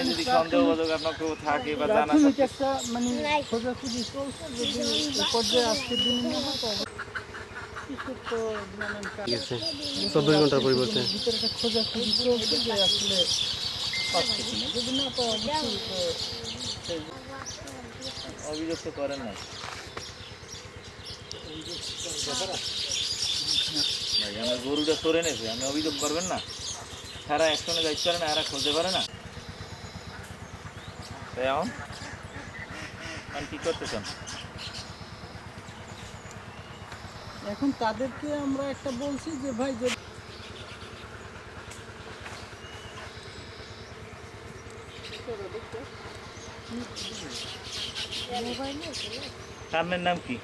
যদি সন্দেহবোধক আপনার কেউ থাকে বা জানা একটা মানে। খোঁজাখুঁজি চলছে যদি পর্যায়ে আজকের দিনে হয় চব্বিশ ঘণ্টার পরিবর্তে। ভিতরে একটা খোঁজাখুঁজি চলছে যে আসলে যদি না তো অভিযোগ তো করেন না ভাই আমার গরুটা সরে নেছে আমি অভিযোগ করবেন না। সারা একসঙ্গে যাইতে পারে না এরা খুঁজতে পারে না। এখন? কি করতে চান এখন তাদেরকে আমরা একটা বলছি যে ভাই যদি আপনার নাম কে?